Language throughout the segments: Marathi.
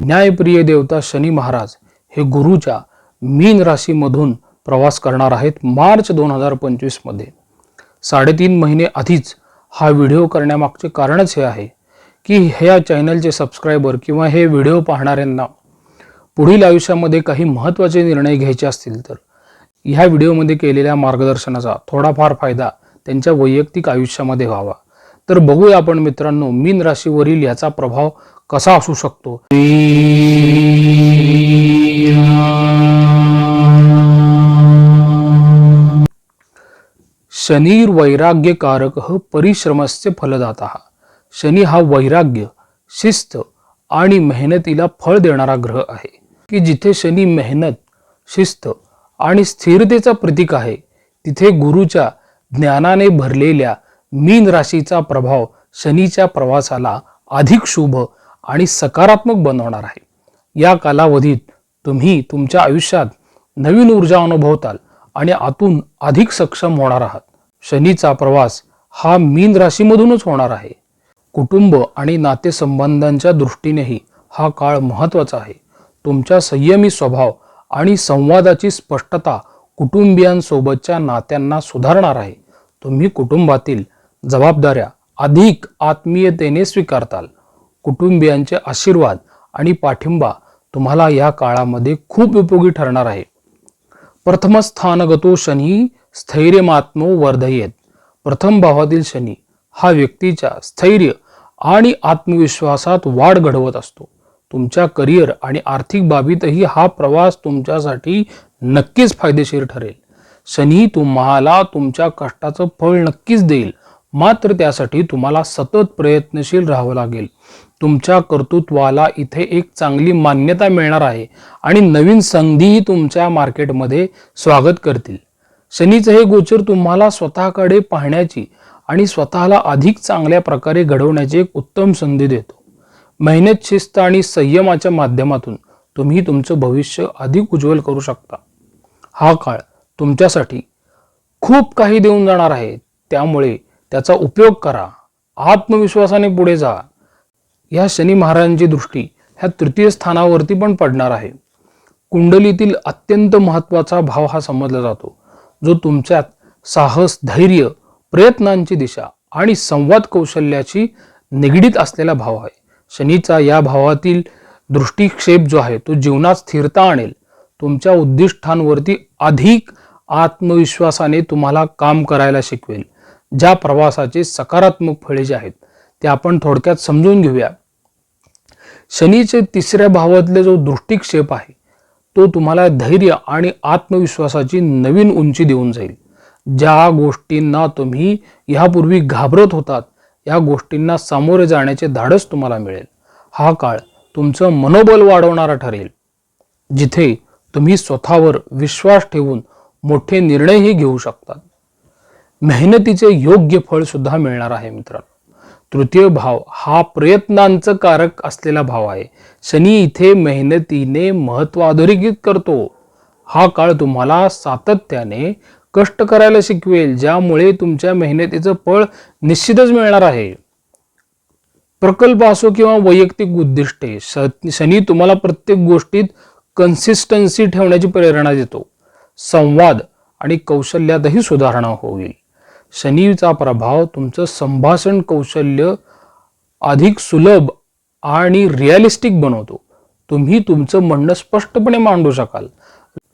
न्यायप्रिय देवता शनी महाराज हे गुरुच्या मीन राशीमधून प्रवास करणार आहेत मार्च दोन हजार पंचवीसमध्ये साडेतीन महिने आधीच हा व्हिडिओ करण्यामागचे कारणच हे आहे की ह्या चॅनलचे सबस्क्रायबर किंवा हे व्हिडिओ पाहणाऱ्यांना पुढील आयुष्यामध्ये काही महत्त्वाचे निर्णय घ्यायचे असतील तर ह्या व्हिडिओमध्ये केलेल्या मार्गदर्शनाचा थोडाफार फायदा त्यांच्या वैयक्तिक आयुष्यामध्ये व्हावा. तर बघूया आपण मित्रांनो मीन राशीवरील याचा प्रभाव कसा असू शकतो? शनीर वैराग्यकारक परिश्रमस्य फलदाता. शनी हा वैराग्य शिस्त आणि मेहनतीला फळ देणारा ग्रह आहे. की जिथे शनी मेहनत शिस्त आणि स्थिरतेचा प्रतीक आहे तिथे गुरुच्या ज्ञानाने भरलेल्या मीन राशीचा प्रभाव शनीच्या प्रवासाला अधिक शुभ आणि सकारात्मक बनवणार आहे. या कालावधीत तुम्ही तुमच्या आयुष्यात नवीन ऊर्जा अनुभवताल आणि आतून अधिक सक्षम होणार आहात. शनीचा प्रवास हा मीन राशीमधूनच होणार आहे. कुटुंब आणि नातेसंबंधांच्या दृष्टीनेही हा काळ महत्त्वाचा आहे. तुमच्या संयमी स्वभाव आणि संवादाची स्पष्टता कुटुंबियांसोबतच्या नात्यांना सुधारणार आहे. तुम्ही कुटुंबातील जबाबदाऱ्या अधिक आत्मीयतेने स्वीकारताल. कुटुंबियांचे आशीर्वाद आणि पाठिंबा तुम्हाला या काळामध्ये खूप उपयोगी ठरणार आहे. प्रथम स्थानगतो शनी स्थैर्यमात्मो वर्धयेत. प्रथम भावातील शनी हा व्यक्तीच्या स्थैर्य आणि आत्मविश्वासात वाढ घडवत असतो. तुमच्या करिअर आणि आर्थिक बाबीतही हा प्रवास तुमच्यासाठी नक्कीच फायदेशीर ठरेल. शनी तुम्हाला तुमच्या कष्टाचं फळ नक्कीच देईल. मात्र त्यासाठी तुम्हाला सतत प्रयत्नशील राहावं लागेल. तुमच्या कर्तृत्वाला इथे एक चांगली मान्यता मिळणार आहे आणि नवीन संधीही तुमच्या मार्केटमध्ये स्वागत करतील. शनीचं हे गोचर तुम्हाला स्वतःकडे पाहण्याची आणि स्वतःला अधिक चांगल्या प्रकारे घडवण्याची एक उत्तम संधी देतो. मेहनत शिस्त आणि संयमाच्या माध्यमातून तुम्ही तुमचं भविष्य अधिक उज्ज्वल करू शकता. हा काळ तुमच्यासाठी खूप काही देऊन जाणार आहे. त्यामुळे त्याचा उपयोग करा. आत्मविश्वासाने पुढे जा. ह्या शनी महाराजांची दृष्टी ह्या तृतीय स्थानावरती पण पडणार आहे. कुंडलीतील अत्यंत महत्त्वाचा भाव हा समजला जातो. जो तुमच्यात साहस धैर्य प्रयत्नांची दिशा आणि संवाद कौशल्याची निगडीत असलेला भाव आहे. शनीचा या भावातील दृष्टिक्षेप जो आहे तो जीवनात स्थिरता आणेल. तुमच्या उद्दिष्टांवरती अधिक आत्मविश्वासाने तुम्हाला काम करायला शिकवेल. ज्या प्रवासाचे सकारात्मक फळे जे आहेत ते आपण थोडक्यात समजून घेऊया. शनीचे तिसऱ्या भावातले जो दृष्टिक्षेप आहे तो तुम्हाला धैर्य आणि आत्मविश्वासाची नवीन उंची देऊन जाईल. ज्या गोष्टींना तुम्ही ह्यापूर्वी घाबरत होतात या गोष्टींना सामोरे जाण्याचे धाडस तुम्हाला मिळेल. हा काळ तुमचं मनोबल वाढवणारा ठरेल. जिथे तुम्ही स्वतःवर विश्वास ठेवून मोठे निर्णयही घेऊ शकतात. मेहनतीचे योग्य फळ सुद्धा मिळणार आहे मित्रांनो. तृतीय भाव हा प्रयत्नांचं कारक असलेला भाव आहे. शनी इथे मेहनतीने महत्त्व अधोरेखित करतो. हा काळ तुम्हाला सातत्याने कष्ट करायला शिकवेल ज्यामुळे तुमच्या मेहनतीचं फळ निश्चितच मिळणार आहे. प्रकल्प असो किंवा वैयक्तिक उद्दिष्टे श- शनी तुम्हाला प्रत्येक गोष्टीत कन्सिस्टन्सी ठेवण्याची प्रेरणा देतो. संवाद आणि कौशल्यातही सुधारणा होईल. शनीचा प्रभाव तुमचं संभाषण कौशल्य अधिक सुलभ आणि रिअलिस्टिक बनवतो. तुम्ही तुमचं म्हणणं स्पष्टपणे मांडू शकाल.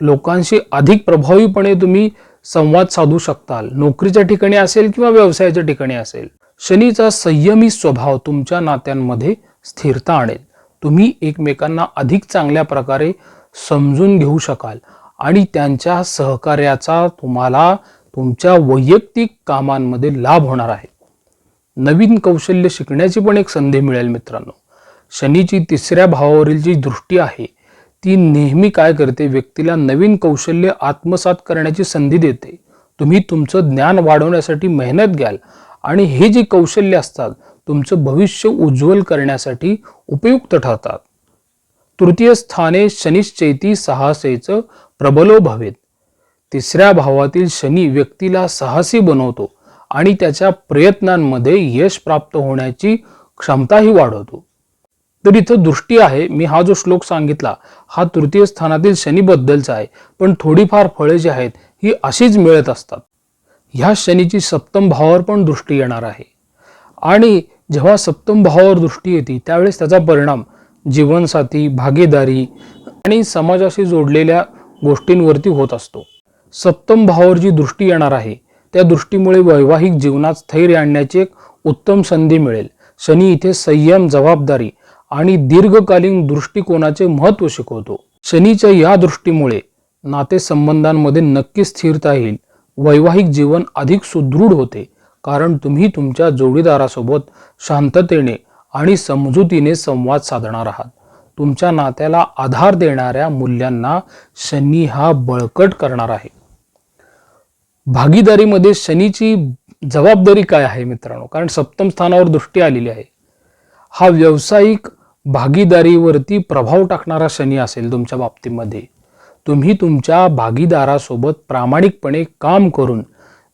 लोकांशी अधिक प्रभावीपणे तुम्ही संवाद साधू शकताल. नोकरीच्या ठिकाणी असेल किंवा व्यवसायाच्या ठिकाणी असेल. शनीचा संयमी स्वभाव तुमच्या नात्यांमध्ये स्थिरता आणेल. तुम्ही एकमेकांना अधिक चांगल्या प्रकारे समजून घेऊ शकाल आणि त्यांच्या सहकार्याचा तुम्हाला तुमच्या वैयक्तिक कामांमध्ये लाभ होणार आहे. नवीन कौशल्य शिकण्याची पण एक संधी मिळेल मित्रांनो. शनीची तिसऱ्या भावावरील जी दृष्टी आहे ती नेहमी काय करते? व्यक्तीला नवीन कौशल्य आत्मसात करण्याची संधी देते. तुम्ही तुमचं ज्ञान वाढवण्यासाठी मेहनत घ्याल आणि हे जी कौशल्य असतात तुमचं भविष्य उज्ज्वल करण्यासाठी उपयुक्त ठरतात. तृतीय स्थाने शनिश्चैती साहसेचं प्रबलो भवेत. तिसऱ्या भावातील शनी व्यक्तीला साहसी बनवतो आणि त्याच्या प्रयत्नांमध्ये यश प्राप्त होण्याची क्षमताही वाढवतो. तर इथं दृष्टी आहे मी हा जो श्लोक सांगितला हा तृतीय स्थानातील शनीबद्दलचा आहे पण थोडीफार फळे जी आहेत ही अशीच मिळत असतात. ह्या शनीची सप्तम भावावर पण दृष्टी येणार आहे. आणि जेव्हा सप्तम भावावर दृष्टी येते त्यावेळेस त्याचा परिणाम जीवनसाथी भागीदारी आणि समाजाशी जोडलेल्या गोष्टींवरती होत असतो. सप्तम भावावर जी दृष्टी येणार आहे त्या दृष्टीमुळे वैवाहिक जीवनात स्थैर्य आणण्याची एक उत्तम संधी मिळेल. शनी इथे संयम जबाबदारी आणि दीर्घकालीन दृष्टिकोनाचे महत्त्व शिकवतो. शनीच्या या दृष्टीमुळे नातेसंबंधांमध्ये नक्की स्थिरता येईल. वैवाहिक जीवन अधिक सुदृढ होते. कारण तुम्ही तुमच्या जोडीदारासोबत शांततेने आणि समजुतीने संवाद साधणार आहात. तुमच्या नात्याला आधार देणाऱ्या मूल्यांना शनी हा बळकट करणार आहे. भागीदारीमध्ये शनीची जबाबदारी काय आहे मित्रांनो? कारण सप्तम स्थानावर दृष्टी आलेली आहे. हा व्यावसायिक भागीदारीवरती प्रभाव टाकणारा शनी असेल तुमच्या बाबतीमध्ये. तुम्ही तुमच्या भागीदारासोबत प्रामाणिकपणे काम करून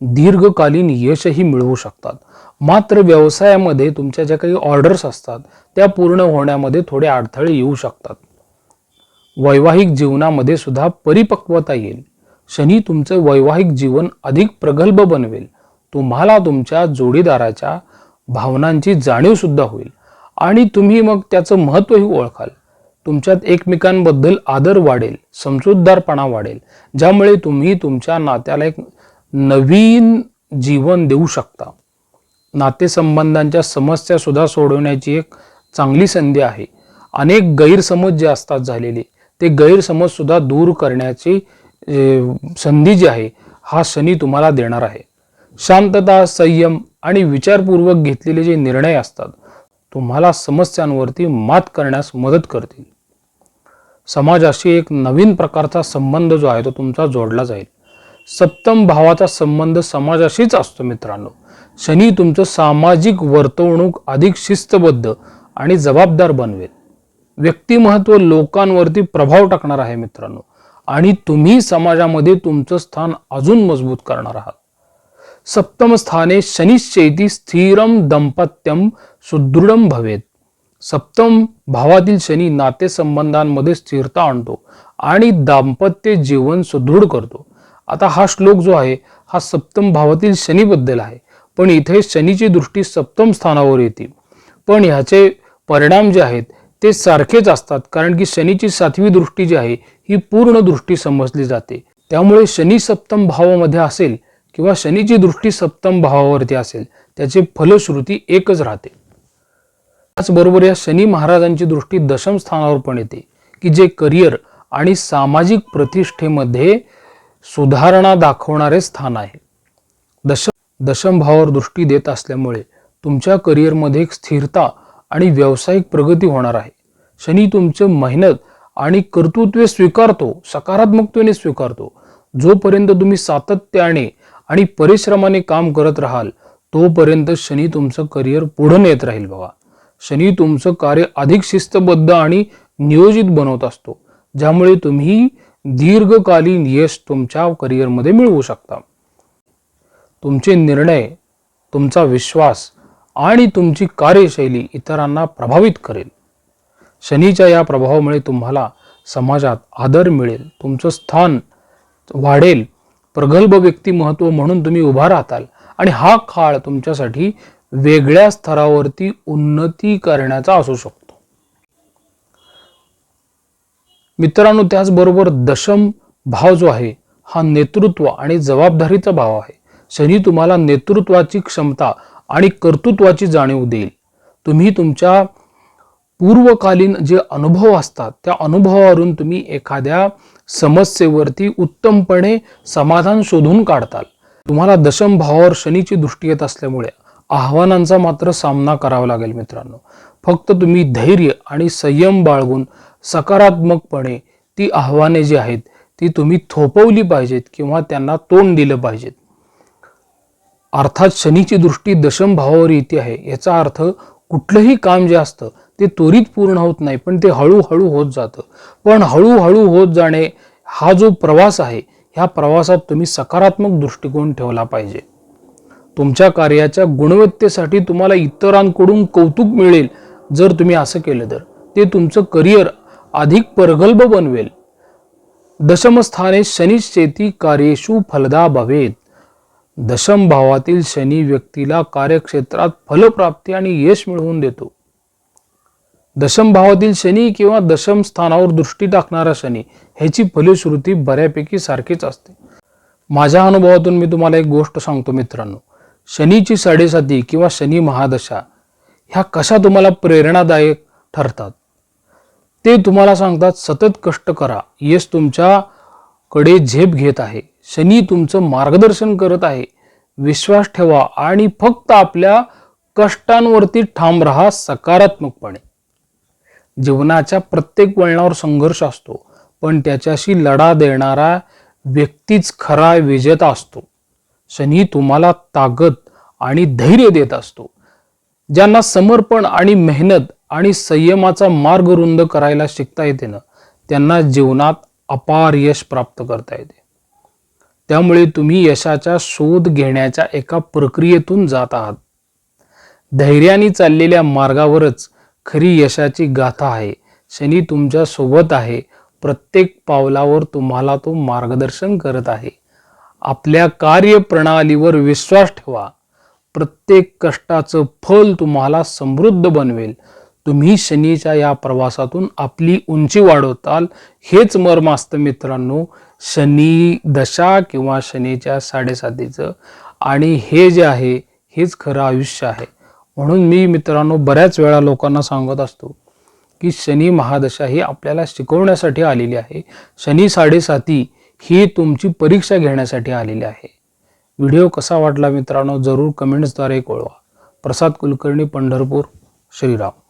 दीर्घकालीन यशही मिळवू शकतात. मात्र व्यवसायामध्ये तुमच्या ज्या काही ऑर्डर्स असतात त्या पूर्ण होण्यामध्ये थोडे अडथळे येऊ शकतात. वैवाहिक जीवनामध्ये सुद्धा परिपक्वता येईल. शनी तुमचं वैवाहिक जीवन अधिक प्रगल्भ बनवेल. तुम्हाला तुमच्या जोडीदाराच्या भावनांची जाणीव सुद्धा होईल. आणि तुम्ही मग त्याचं महत्त्वही ओळखाल. तुमच्यात एकमेकांबद्दल आदर वाढेल समजूतदारपणा वाढेल ज्यामुळे तुम्ही तुमच्या नात्याला एक नवीन जीवन देऊ शकता. नातेसंबंधांच्या समस्या सुद्धा सोडवण्याची एक चांगली संधी आहे. अनेक गैरसमज जे असतात झालेले ते गैरसमज सुद्धा दूर करण्याची संधी जी आहे हा शनी तुम्हाला देणार आहे. शांतता संयम आणि विचारपूर्वक घेतलेले जे निर्णय असतात तुम्हाला समस्यांवरती मात करण्यास मदत करतील. समाजाशी एक नवीन प्रकारचा संबंध जो आहे तो तुमचा जोडला जाईल. सप्तम भावाचा संबंध समाजाशीच असतो मित्रांनो. शनी तुमचं सामाजिक वर्तवणूक अधिक शिस्तबद्ध आणि जबाबदार बनवेल. व्यक्तिमत्व लोकांवरती प्रभाव टाकणार आहे मित्रांनो. आणि तुम्ही समाजामध्ये तुमचं स्थान अजून मजबूत करणार आहात. सप्तम स्थाने शनिश्चैती स्थिरम दंपत्यम सुदृढम भवेत. सप्तम भावातील शनी नातेसंबंधांमध्ये स्थिरता आणतो आणि दाम्पत्य जीवन सुदृढ करतो. आता हा श्लोक जो आहे हा सप्तम भावातील शनीबद्दल आहे. पण इथे शनीची दृष्टी सप्तम स्थानावर येते. पण ह्याचे परिणाम जे आहेत ते सारखेच असतात कारण की शनीची सातवी दृष्टी जी आहे ही पूर्ण दृष्टी समजली जाते. त्यामुळे शनी सप्तम भावामध्ये असेल किंवा शनीची दृष्टी सप्तम भावावरती असेल त्याची फलश्रुती एकच राहते. त्याचबरोबर या शनी महाराजांची दृष्टी दशम स्थानावर पण येते की जे करिअर आणि सामाजिक प्रतिष्ठेमध्ये सुधारणा दाखवणारे स्थान आहे. दशम दशम भावावर दृष्टी देत असल्यामुळे तुमच्या करिअरमध्ये एक स्थिरता आणि व्यावसायिक प्रगती होणार आहे. शनी तुमचं मेहनत आणि कर्तृत्वे स्वीकारतो सकारात्मकतेने स्वीकारतो. जोपर्यंत तुम्ही सातत्याने आणि परिश्रमाने काम करत राहाल तोपर्यंत शनी तुमचं करिअर पुढे नेत राहील बघा. शनी तुमचं कार्य अधिक शिस्तबद्ध आणि नियोजित बनवत असतो ज्यामुळे तुम्ही दीर्घकालीन यश तुमच्या करिअरमध्ये मिळवू शकता. तुमचे निर्णय तुमचा विश्वास आणि तुमची कार्यशैली इतरांना प्रभावित करेल. शनीच्या या प्रभावामुळे तुम्हाला समाजात आदर मिळेल. तुमचं स्थान वाढेल. प्रगल्भ व्यक्तिमत्व म्हणून तुम्ही उभा राहताल. आणि हा काळ तुमच्यासाठी वेगळ्या स्तरावरती उन्नती करण्याचा असू शकतो. मित्रांनो त्याचबरोबर दशम भाव जो आहे हा नेतृत्व आणि जबाबदारीचा भाव आहे. शनी तुम्हाला नेतृत्वाची क्षमता आणि कर्तृत्वाची जाणीव देईल. तुम्ही तुमच्या पूर्वकालीन जे अनुभव असतात त्या अनुभवावरून तुम्ही एखाद्या समस्येवरती उत्तमपणे समाधान शोधून काढताल. तुम्हाला दशम भावावर शनीची दृष्टी येत असल्यामुळे आव्हानांचा मात्र सामना करावा लागेल मित्रांनो. फक्त तुम्ही धैर्य आणि संयम बाळगून सकारात्मकपणे ती आव्हाने जी आहेत ती तुम्ही थोपवली पाहिजेत किंवा त्यांना तोंड दिलं पाहिजेत. अर्थात शनीची दृष्टी दशम भावावर येते आहे. याचा अर्थ कुठलंही काम जे असतं ते त्वरित पूर्ण होत नाही पण ते हळूहळू होत जातं. पण हळूहळू होत जाणे हा जो प्रवास आहे ह्या प्रवासात तुम्ही सकारात्मक दृष्टिकोन ठेवला पाहिजे. तुमच्या कार्याच्या गुणवत्तेसाठी तुम्हाला इतरांकडून कौतुक मिळेल जर तुम्ही असं केलं तर. ते तुमचं करिअर अधिक प्रगल्भ बनवेल. दशमस्थाने शनी शेती कार्येषु फलदा भवेत. दशम भावातील शनी व्यक्तीला कार्यक्षेत्रात फलप्राप्ती आणि यश मिळवून देतो. दशम भावातील शनी किंवा दशम स्थानावर दृष्टी टाकणारा शनी ह्याची फलश्रुती बऱ्यापैकी सारखीच असते. माझ्या अनुभवातून मी तुम्हाला एक गोष्ट सांगतो मित्रांनो. शनीची साडेसाती किंवा शनी महादशा ह्या कशा तुम्हाला प्रेरणादायक ठरतात? ते तुम्हाला सांगतात सतत कष्ट करा. यश तुमच्याकडे झेप घेत आहे. शनी तुमचं मार्गदर्शन करत आहे. विश्वास ठेवा आणि फक्त आपल्या कष्टांवरती ठाम राहा सकारात्मकपणे. जीवनाच्या प्रत्येक वळणावर संघर्ष असतो पण त्याच्याशी लढा देणारा व्यक्तीच खरा विजेता असतो. शनी तुम्हाला ताकद आणि धैर्य देत असतो. ज्यांना समर्पण आणि मेहनत आणि संयमाचा मार्ग रुंद करायला शिकता येते ना त्यांना जीवनात अपार यश प्राप्त करता येते. त्यामुळे तुम्ही यशाचा शोध घेण्याच्या एका प्रक्रियेतून जात आहात. धैर्याने चाललेल्या मार्गावरच खरी यशाची गाथा आहे. शनी तुमच्यासोबत आहे. प्रत्येक पावलावर तुम्हाला तो मार्गदर्शन करत आहे. आपल्या कार्यप्रणालीवर विश्वास ठेवा. प्रत्येक कष्टाचं फल तुम्हाला समृद्ध बनवेल. तुम्ही शनीच्या या प्रवासातून आपली उंची वाढवताल. हेच मर्म असतं मित्रांनो शनी दशा किंवा शनीच्या साडेसातीचं. आणि हे जे आहे हेच खरं आयुष्य आहे. म्हणून मी मित्रांनो बऱ्याच वेळा लोकांना सांगत असतो की शनी महादशा ही आपल्याला शिकवण्यासाठी आलेली आहे. शनी साडेसाती ही तुमची परीक्षा घेण्यासाठी आलेली आहे. व्हिडिओ कसा वाटला मित्रांनो जरूर कमेंट्सद्वारे कळवा. प्रसाद कुलकर्णी पंढरपूर श्रीराम.